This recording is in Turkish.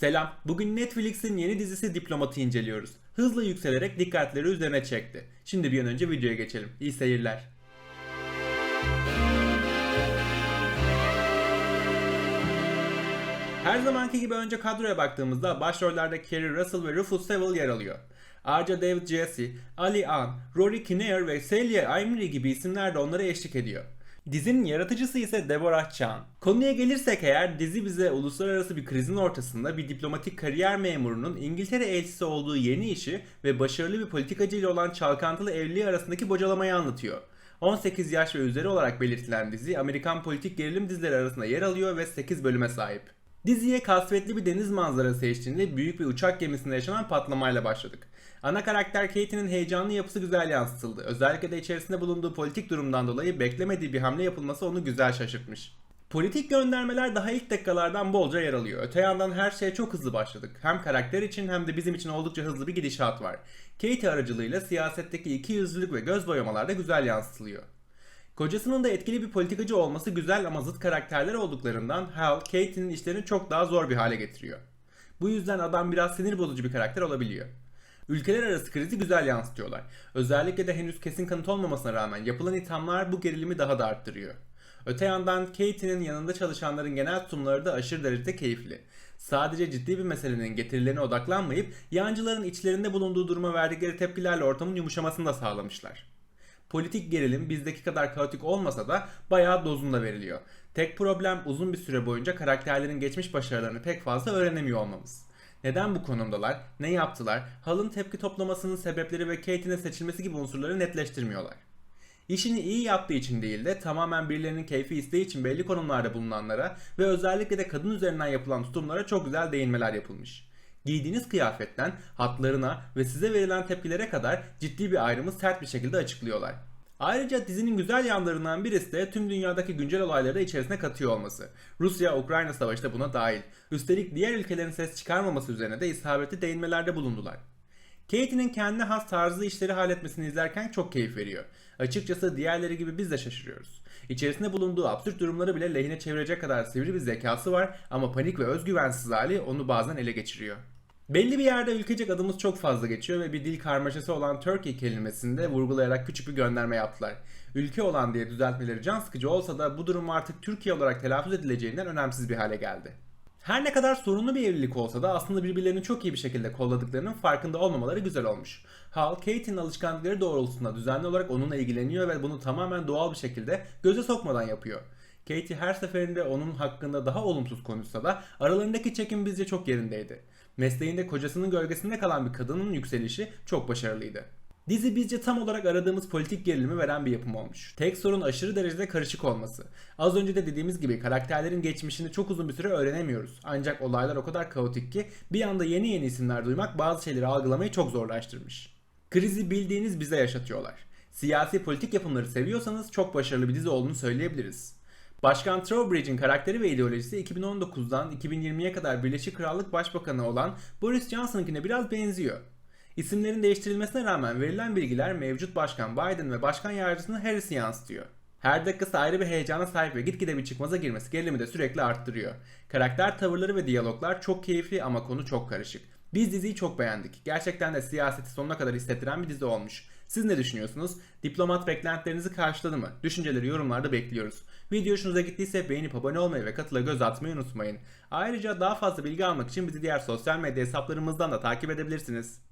Selam. Bugün Netflix'in yeni dizisi Diplomat'ı inceliyoruz. Hızla yükselerek dikkatleri üzerine çekti. Şimdi bir an önce videoya geçelim. İyi seyirler. Her zamanki gibi önce kadroya baktığımızda başrollerde Kerry Russell ve Rufus Sewell yer alıyor. Ayrıca David Jesse, Ali An, Rory Kinnear ve Celia Imrie gibi isimler de onlara eşlik ediyor. Dizinin yaratıcısı ise Deborah Chan. Konuya gelirsek eğer dizi bize uluslararası bir krizin ortasında bir diplomatik kariyer memurunun İngiltere elçisi olduğu yeni işi ve başarılı bir politikacıyla olan çalkantılı evliliği arasındaki bocalamayı anlatıyor. 18 yaş ve üzeri olarak belirtilen dizi Amerikan politik gerilim dizileri arasında yer alıyor ve 8 bölüme sahip. Diziye kasvetli bir deniz manzarası eşliğinde büyük bir uçak gemisinde yaşanan patlamayla başladık. Ana karakter Katie'nin heyecanlı yapısı güzel yansıtıldı. Özellikle de içerisinde bulunduğu politik durumdan dolayı beklemediği bir hamle yapılması onu güzel şaşırtmış. Politik göndermeler daha ilk dakikalardan bolca yer alıyor. Öte yandan her şeye çok hızlı başladık. Hem karakter için hem de bizim için oldukça hızlı bir gidişat var. Katie aracılığıyla siyasetteki iki yüzlülük ve göz boyamalar da güzel yansıtılıyor. Kocasının da etkili bir politikacı olması güzel ama zıt karakterler olduklarından Hal, Katie'nin işlerini çok daha zor bir hale getiriyor. Bu yüzden adam biraz sinir bozucu bir karakter olabiliyor. Ülkeler arası krizi güzel yansıtıyorlar. Özellikle de henüz kesin kanıt olmamasına rağmen yapılan ithamlar bu gerilimi daha da arttırıyor. Öte yandan Katie'nin yanında çalışanların genel tutumları da aşırı derecede keyifli. Sadece ciddi bir meselenin getirilerine odaklanmayıp yancıların içlerinde bulunduğu duruma verdikleri tepkilerle ortamın yumuşamasını da sağlamışlar. Politik gerilim bizdeki kadar kaotik olmasa da bayağı dozunda veriliyor. Tek problem uzun bir süre boyunca karakterlerin geçmiş başarılarını pek fazla öğrenemiyor olmamız. Neden bu konumdalar, ne yaptılar, Hal'ın tepki toplamasının sebepleri ve Katie'nin seçilmesi gibi unsurları netleştirmiyorlar. İşini iyi yaptığı için değil de tamamen birilerinin keyfi isteği için belli konumlarda bulunanlara ve özellikle de kadın üzerinden yapılan tutumlara çok güzel değinmeler yapılmış. Giydiğiniz kıyafetten hatlarına ve size verilen tepkilere kadar ciddi bir ayrımı sert bir şekilde açıklıyorlar. Ayrıca dizinin güzel yanlarından birisi de tüm dünyadaki güncel olayları da içerisine katıyor olması. Rusya-Ukrayna savaşı da buna dahil. Üstelik diğer ülkelerin ses çıkarmaması üzerine de isabetli değinmelerde bulundular. Katie'nin kendi has tarzı işleri halletmesini izlerken çok keyif veriyor. Açıkçası diğerleri gibi biz de şaşırıyoruz. İçerisinde bulunduğu absürt durumları bile lehine çevirecek kadar sivri bir zekası var ama panik ve özgüvensiz hali onu bazen ele geçiriyor. Belli bir yerde ülkecek adımız çok fazla geçiyor ve bir dil karmaşası olan Turkey kelimesini de vurgulayarak küçük bir gönderme yaptılar. Ülke olan diye düzeltmeleri can sıkıcı olsa da bu durum artık Türkiye olarak telaffuz edileceğinden önemsiz bir hale geldi. Her ne kadar sorunlu bir evlilik olsa da aslında birbirlerini çok iyi bir şekilde kolladıklarının farkında olmamaları güzel olmuş. Hal, Kate'in alışkanlıkları doğrultusunda düzenli olarak onunla ilgileniyor ve bunu tamamen doğal bir şekilde göze sokmadan yapıyor. Katie her seferinde onun hakkında daha olumsuz konuşsa da aralarındaki çekim bizce çok yerindeydi. Mesleğinde kocasının gölgesinde kalan bir kadının yükselişi çok başarılıydı. Dizi bizce tam olarak aradığımız politik gerilimi veren bir yapım olmuş. Tek sorun aşırı derecede karışık olması. Az önce de dediğimiz gibi karakterlerin geçmişini çok uzun bir süre öğrenemiyoruz. Ancak olaylar o kadar kaotik ki bir anda yeni yeni isimler duymak bazı şeyleri algılamayı çok zorlaştırmış. Krizi bildiğiniz bize yaşatıyorlar. Siyasi politik yapımları seviyorsanız çok başarılı bir dizi olduğunu söyleyebiliriz. Başkan Trowbridge'in karakteri ve ideolojisi 2019'dan 2020'ye kadar Birleşik Krallık Başbakanı olan Boris Johnson'ınkine biraz benziyor. İsimlerin değiştirilmesine rağmen verilen bilgiler mevcut başkan Biden ve başkan yardımcısını Harris'i yansıtıyor. Her dakikası ayrı bir heyecana sahip ve gitgide bir çıkmaza girmesi gerilimi de sürekli arttırıyor. Karakter tavırları ve diyaloglar çok keyifli ama konu çok karışık. Biz diziyi çok beğendik. Gerçekten de siyaseti sonuna kadar hissettiren bir dizi olmuş. Siz ne düşünüyorsunuz? Diplomat beklentilerinizi karşıladı mı? Düşünceleri yorumlarda bekliyoruz. Video hoşunuza gittiyse beğenip abone olmayı ve katıla göz atmayı unutmayın. Ayrıca daha fazla bilgi almak için bizi diğer sosyal medya hesaplarımızdan da takip edebilirsiniz.